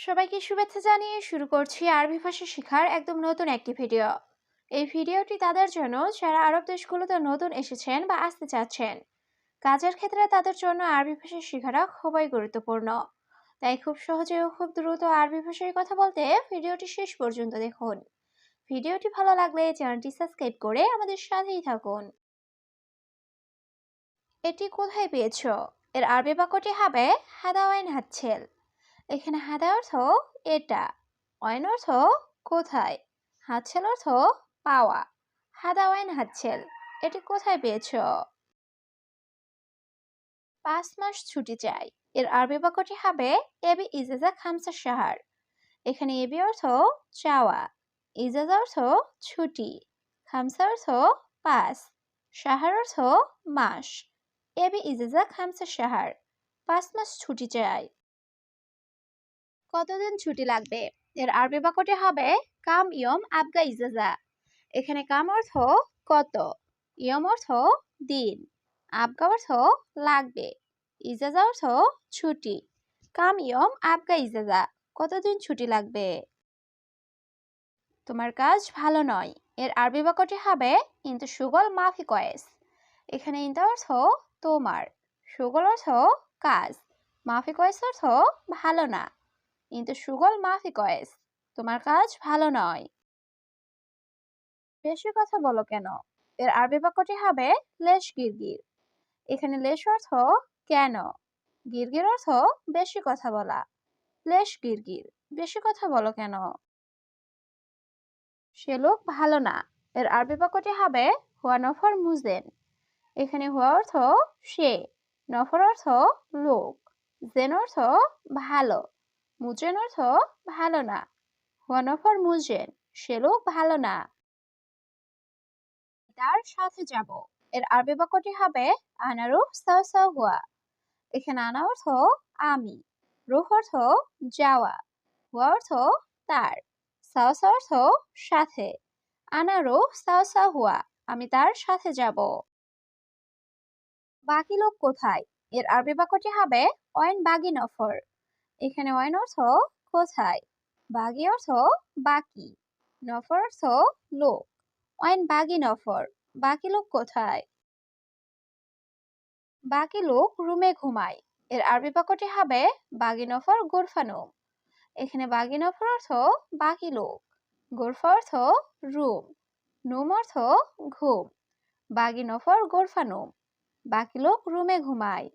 সবাইকে শুভেচ্ছা জানিয়ে শুরু করছি আরবি ভাষা শেখার একদম নতুন একটি ভিডিও। এই ভিডিওটি তাদের জন্য যারা আরব দেশগুলোতে নতুন এসেছেন বা আসতে চাচ্ছেন। কাজের ক্ষেত্রে তাদের জন্য আরবি ভাষা শেখাটা খুবই গুরুত্বপূর্ণ। তাই খুব সহজে ও খুব দ্রুত আরবি ভাষায় কথা বলতে ভিডিওটি শেষ পর্যন্ত দেখুন। ভিডিওটি ভালো লাগলে চ্যানেলটি সাবস্ক্রাইব করে আমাদের সাথেই থাকুন। এটি কোথায় পেয়েছ? এর আরবি বাক্যটি হবে হাদাওয়াইন হাতছেল। এখানে হাদা অর্থ এটা অয়ন অর্থ কোথায় হাতছেল অর্থ পাওয়া হাদাওয়াইন হাতছেল, এটি কোথায় পেয়েছ? পাঁচ মাস ছুটি চাই, এর আরবি বাক্যটি হবে এবি ইজাজা খামসা সাহার এখানে এবি অর্থ চাওয়া, ইজাজা অর্থ ছুটি, খামসা অর্থ পাঁচ সাহার অর্থ মাস, এবি ইজাজা খামসা সাহার পাঁচ মাস ছুটি চাই। কতদিন ছুটি লাগবে? এর আরবি বাক্যটি হবে, কাম ইয়ম আবগা ইজাজা। এখানে কাম অর্থ কত, ইয়ম অর্থ দিন, আবগা অর্থ লাগবে, ইজাজা অর্থ ছুটি। কাম ইয়ম আবগা ইজাজা, কতদিন ছুটি লাগবে? তোমার কাজ ভালো নয়। এর আরবি বাক্যটি হবে, কিন্তু সুগল মাফি কয়েস। এখানে ইন্তা অর্থ তোমার, সুগল অর্থ কাজ। মাফি কয়েস অর্থ ভালো না। কিন্তু সুগল মাফি কয়েস, তোমার কাজ ভালো নয়। বেশি কথা বলো কেন? এর আরবি বাক্যটি হবে লেশ গিরগির। এখানে লেশ অর্থ কেন? গিরগির অর্থ বেশি কথা বলা। লেশ গিরগির, বেশি কথা বলো কেন? সে লোক ভালো না। এর আরবি বাক্যটি হবে হুয়া নফর মুজেন। এখানে হুয়া অর্থ সে। নফর অর্থ লোক। জেন অর্থ ভালো। মুজেন অর্থ ভালো না। হুয়ানফর মুজেন, সে লোক ভালো না। তার সাথে যাব। এর আরবি বাক্যটি হবে আনারু হুয়া। এখানে আনা অর্থ আমি। রুহ অর্থ যাওয়া। হুয়া অর্থ তার। সাও অর্থ সাথে। আনারু সাও হুয়া, আমি তার সাথে যাব। বাকি লোক কোথায়? এর আরবি বাক্যটি হবে অয়েন বাগি নফর এখানে ওয়াইন অর্থ কোথায়? বাগি অর্থ বাকি, নফর অর্থ লোক। ওয়াইন বাগি, নফর। বাকি লোক কোথায়? বাকি লোক রুমে ঘুমায়। এর আরবি বাক্যটি হবে বাগি, নফর গোরফানো এখানে বাগি, নফর অর্থ বাকি লোক। গোরফা অর্থ রুম। নুম অর্থ ঘুম। বাগি, নফর গোরফানুম বাকি লোক রুমে ঘুমায়।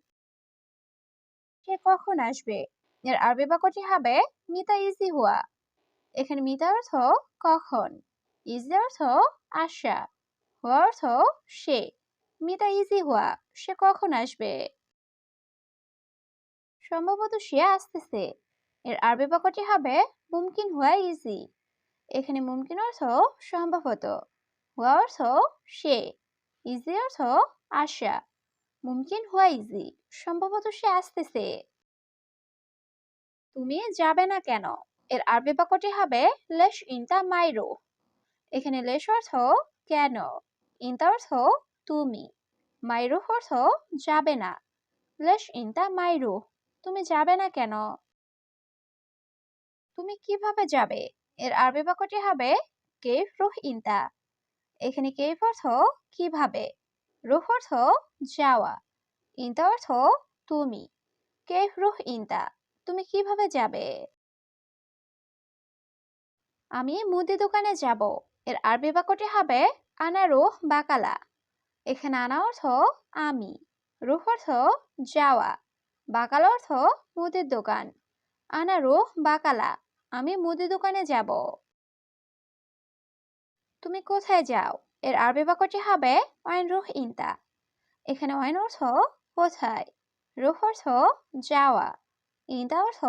সে কখন আসবে? এর আরবি বাক্যটি হবে, মিতা ইজি হুয়া। এখানে মিতা অর্থ কখন ইজি অর্থ আশা হুয়া অর্থ সে মিতা ইজি হুয়া সে কখন আসবে? সম্ভবত সে আসতেছে। এর আরবি বাক্যটি হবে, মুমকিন হুয়া ইজি এখানে মুমকিন অর্থ সম্ভবত। হুয়া অর্থ সে ইজি অর্থ আশা মুমকিন হুয়া ইজি সম্ভবত সে আসতেছে। তুমি যাবে না কেন? এর আরবি বাক্যটি হবে, লেশ ইনতা মাইরো। এখানে লেশ অর্থ, কেন? ইনতা অর্থ, তুমি। মাইরু অর্থ, যাবে না। লেশ ইনতা মাইরু। তুমি যাবে না কেন? তুমি কীভাবে যাবে? এর আরবি বাক্যটি হবে, কেফ রুহ ইনতা। এখানে কেফ অর্থ, কীভাবে? রুহ অর্থ, যাওয়া। ইনতা অর্থ, তুমি। কেফ রুহ ইনতা। তুমি কীভাবে যাবে? আমি মুদি দোকানে যাব। এর আরবি বাক্যটি হবে আনা রুহ বাকালা। এখানে আনা অর্থ আমি, রুহ অর্থ যাওয়া, বাকালা অর্থ মুদির দোকান। আনা রুহ বাকালা, আমি মুদি দোকানে যাব। তুমি কোথায় যাও? এর আরবি বাক্যটি হবে ওয়াইন রুহ ইনতা। এখানে ওয়াইন অর্থ কোথায়? রুহ অর্থ যাওয়া। ইনতা অর্থ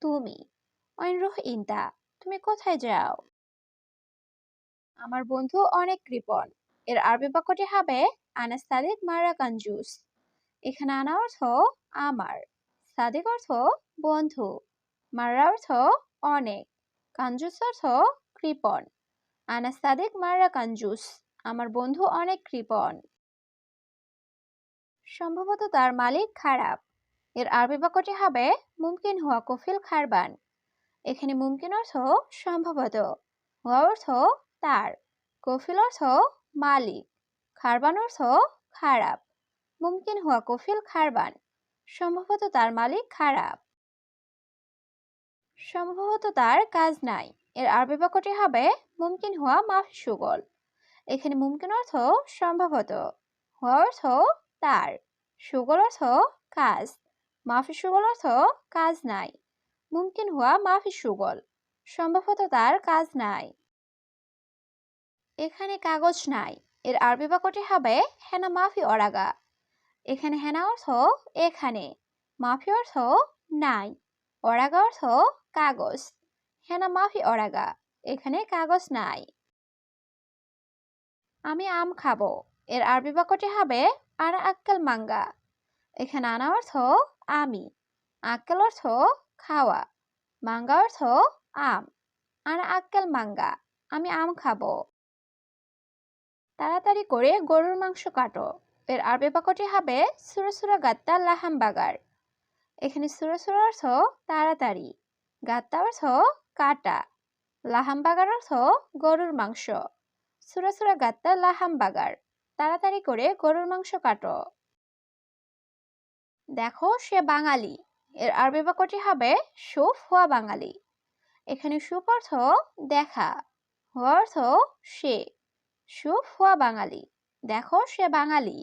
তুমি। রুহ ইনতা তুমি কোথায় যাও? আমার বন্ধু অনেক কৃপণ। এর আরবি বাক্যটি হবে আনা মারা কাঞ্জুস এখানে আনা অর্থ আমার। সাদিক অর্থ বন্ধু। মারা অর্থ অনেক। কাঞ্জুস অর্থ কৃপণ। আনা মারা কাঞ্জুস আমার বন্ধু অনেক কৃপণ। সম্ভবত তার মালিক খারাপ। এর আরবি বাক্যটি হবে মুমকিন হুয়া কফিল খারবান। এখানে মুমকিন অর্থ সম্ভবত হওয়া অর্থ তার, কফিল অর্থ মালিক, খারবান অর্থ খারাপ। মুমকিন হওয়া কফিল খারবান, সম্ভবত তার মালিক খারাপ। সম্ভবত তার কাজ নাই। এর আরবি বাক্যটি হবে মুমকিন হওয়া মাফ সুগল। এখানে মুমকিন অর্থ সম্ভবত হওয়া অর্থ তার, সুগল অর্থ কাজ। মাফি সুগল অর্থ কাজ নাই। মুমকিন হওয়া মাফি সুগল। সম্ভবত তার কাজ নাই। এখানে কাগজ নাই। এর আরবি বাক্যটি হবে হেনা মাফি অরাগা। এখানে হেনা অর্থ এখানে। মাফি অর্থ নাই। অরাগা অর্থ কাগজ। হেনা মাফি অরাগা। এখানে কাগজ নাই। আমি আম খাব। এর আরবি বাক্যটি হবে আনা আক্কেল মাঙ্গা। এখানে আনা অর্থ আমি। আক্কেল অর্থ খাওয়া, মাঙ্গা অর্থ আম, আর আক্কেল মাঙ্গা, আমি আম খাব। তাড়াতাড়ি করে গরুর মাংস কাটো। এর আরবি বাক্যটি হবে সুরা গাত্তা লাহাম বাগার। এখানে সুরা সুরা অর্থ তাড়াতাড়ি, গাত্তা অর্থ কাটা, লাহাম বাগার অর্থ গরুর মাংস। সুরা সুরা গাত্তা লাহাম বাগার। তাড়াতাড়ি করে গরুর মাংস কাটো। দেখো, সে বাঙালি। এর আরবি বাক্যটি হবে সুফ হওয়া বাঙালি। এখানে সুপ অর্থ দেখা হওয়া অর্থ সে। সুফ হওয়া বাঙালি। দেখো, সে বাঙালি।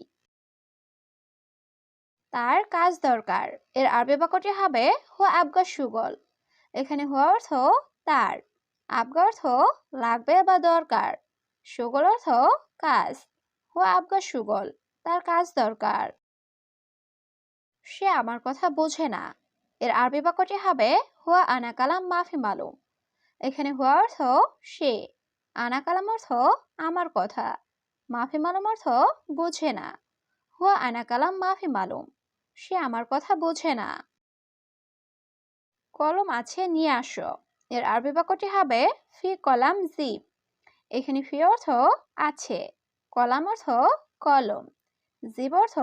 তার কাজ দরকার। এর আরবি বাক্যটি হবে হুয়া আবগা সুগল। এখানে হুয়া অর্থ তার। আবগা অর্থ লাগবে বা দরকার। সুগল অর্থ কাজ। হুয়া আবগা সুগল, তার কাজ দরকার। সে আমার কথা বোঝে না। এর আরবি বাক্যটি হবে, হুয়া আনা কালাম মাফি মালুম। এখানে হুয়া অর্থ সে, আনা কালাম অর্থ আমার কথা। মাফি মালুম অর্থ বোঝে না। হুয়া আনা কালাম মাফি মালুম। সে আমার কথা বোঝে না। কলম আছে, নিয়ে আসো। এর আরবি বাক্যটি হবে, ফি কলাম জিপ এখানে ফি অর্থ আছে, কলাম অর্থ কলম। জিব অর্থ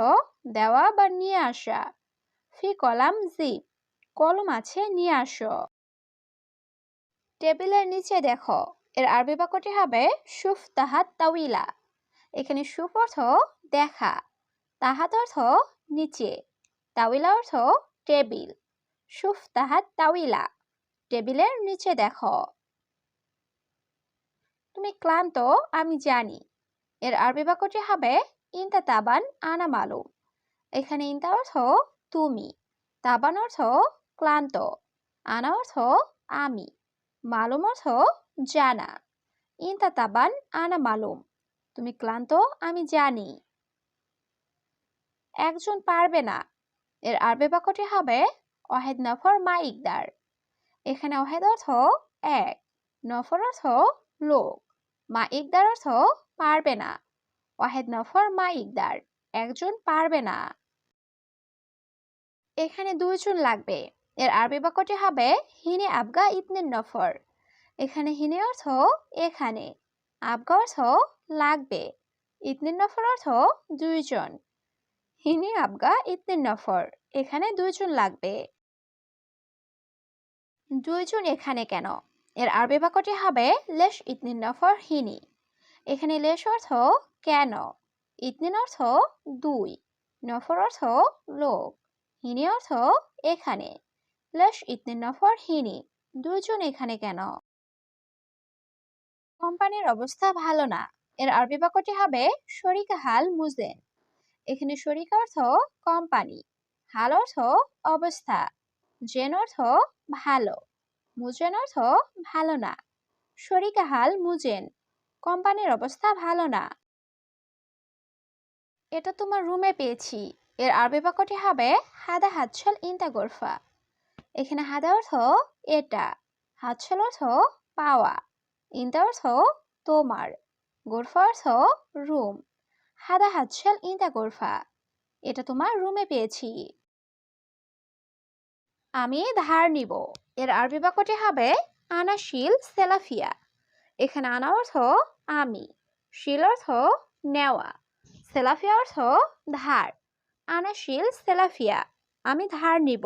দেওয়া বা নিয়ে আসা। ফি কলাম জিপ কলম আছে নিয়ে আসো। টেবিলের নিচে দেখো, এর আরবি বাক্যটি হবে সুফ তাহাত তাউইলা এখানে সুফ অর্থ দেখা, তাহাত অর্থ নিচে তাউইলা অর্থ টেবিল। সুফ তাহাত তাউইলা টেবিলের নিচে দেখো। তুমি ক্লান্ত, আমি জানি। এর আরবি বাক্যটি হবে ইনতা তাবান আনা মালুম এখানে ইনতা অর্থ তুমি, তাবান অর্থ ক্লান্ত, আনা অর্থ আমি, মালুম অর্থ জানা। ইনতা তাবান আনা মালুম, তুমি ক্লান্ত, আমি জানি। একজন পারবে না। এর আরবি বাক্যটি হবে অহেদ নফর মা ইকদার। এখানে অহেদ অর্থ এক, নফর অর্থ লোক, মা ইকদার অর্থ পারবে না। ওয়াহেদ নফর মা ইকদার, একজন পারবে না। এখানে দুইজন লাগবে। এর আরবি বাক্যটি হবে হিনে আবগা ইতনে নফর। এখানে হিনে অর্থ এখানে, আবগা অর্থ লাগবে। ইতনে নফর অর্থ দুইজন। হিনে আবগা ইতনে নফর, এখানে দুইজন লাগবে। দুইজন এখানে কেন? এর আরবি বাক্যটি হবে লেশ ইতনিন নফর হিনি। এখানে লেশ অর্থ কেন? ইতনিন অর্থ দুই, নফর অর্থ লোক, হিনি অর্থ এখানে। লেশ ইতনিন নফর, হিনি, দুইজন এখানে কেন? কোম্পানির অবস্থা ভালো না। এর আরবি বাক্যটি হবে শরিকা হাল মুজেন। এখানে শরিক অর্থ কোম্পানি, হাল অর্থ অবস্থা, জেন অর্থ ভালো, মুজেন অর্থ ভালো না। শরিকা হাল মুজেন। কোম্পানির অবস্থা ভালো না। এটা তোমার রুমে পেয়েছি। এর আরবি বাক্যটি হবে, হাদা হাতছল ইন্তা গোরফা। এখানে হাদা অর্থ, এটা। হাতছল অর্থ, পাওয়া। ইন্তা অর্থ, তোমার। গোরফা অর্থ, রুম। হাদা হাতছল ইন্তা গোরফা। এটা তোমার রুমে পেয়েছি। আমি ধার নিব। এর আরবি বাক্যটি হবে আনাশিল সেলাফিয়া। এখানে আনা অর্থ আমি। শিল অর্থ নেওয়া। সেলাফিয়া অর্থ ধার। আনা শিল সেলাফিয়া। আমি ধার নিব।